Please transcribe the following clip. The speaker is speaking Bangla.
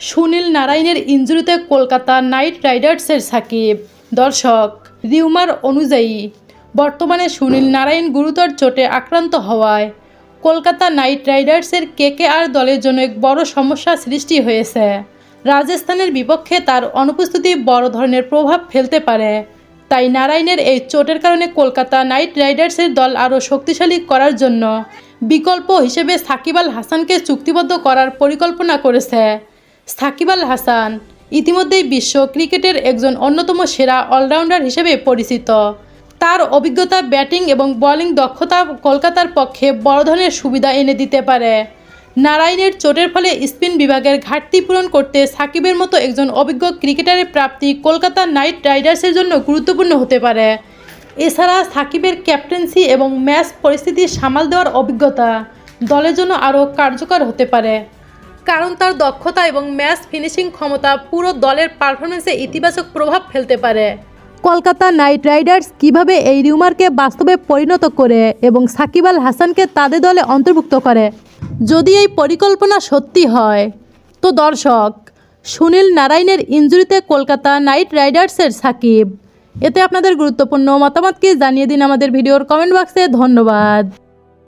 সুনীল নারায়ণের ইঞ্জুরিতে কলকাতা নাইট রাইডার্সের সাকিব। দর্শক, রিউমার অনুযায়ী, বর্তমানে সুনীল নারায়ণ গুরুতর চোটে আক্রান্ত হওয়ায় কলকাতা নাইট রাইডার্সের কেকেআর দলের জন্য এক বড় সমস্যা সৃষ্টি হয়েছে। রাজস্থানের বিপক্ষে তার অনুপস্থিতি বড় ধরনের প্রভাব ফেলতে পারে। তাই নারায়ণের এই চোটের কারণে কলকাতা নাইট রাইডার্সের দল আরও শক্তিশালী করার জন্য বিকল্প হিসেবে সাকিব আল হাসানকে চুক্তিবদ্ধ করার পরিকল্পনা করেছে। সাকিব আল হাসান, ইতিমধ্যেই বিশ্ব ক্রিকেটের একজন অন্যতম সেরা অলরাউন্ডার হিসেবে পরিচিত। তার অভিজ্ঞতা, ব্যাটিং এবং বোলিং দক্ষতা কলকাতার পক্ষে বড় ধরনের সুবিধা এনে দিতে পারে। নারায়ণের চোটের ফলে স্পিন বিভাগের ঘাটতি পূরণ করতে সাকিবের মতো একজন অভিজ্ঞ ক্রিকেটারের প্রাপ্তি কলকাতা নাইট রাইডার্সের জন্য গুরুত্বপূর্ণ হতে পারে। এছাড়া সাকিবের ক্যাপ্টেন্সি এবং ম্যাচ পরিস্থিতি সামাল দেওয়ার অভিজ্ঞতা দলের জন্য আরও কার্যকর হতে পারে। কারণ তার দক্ষতা এবং ম্যাচ ফিনিশিং ক্ষমতা পুরো দলের পারফরমেন্সে ইতিবাচক প্রভাব ফেলতে পারে। কলকাতা নাইট রাইডার্স কীভাবে এই রিউমারকে বাস্তবে পরিণত করে এবং সাকিব আল হাসানকে তাদের দলে অন্তর্ভুক্ত করে? যদি এই পরিকল্পনা সত্যি হয়, তো দর্শক, সুনীল নারায়ণের ইঞ্জুরিতে কলকাতা নাইট রাইডার্সের সাকিব। এতে আপনাদের গুরুত্বপূর্ণ মতামতকে জানিয়ে দিন আমাদের ভিডিওর কমেন্ট বক্সে ধন্যবাদ।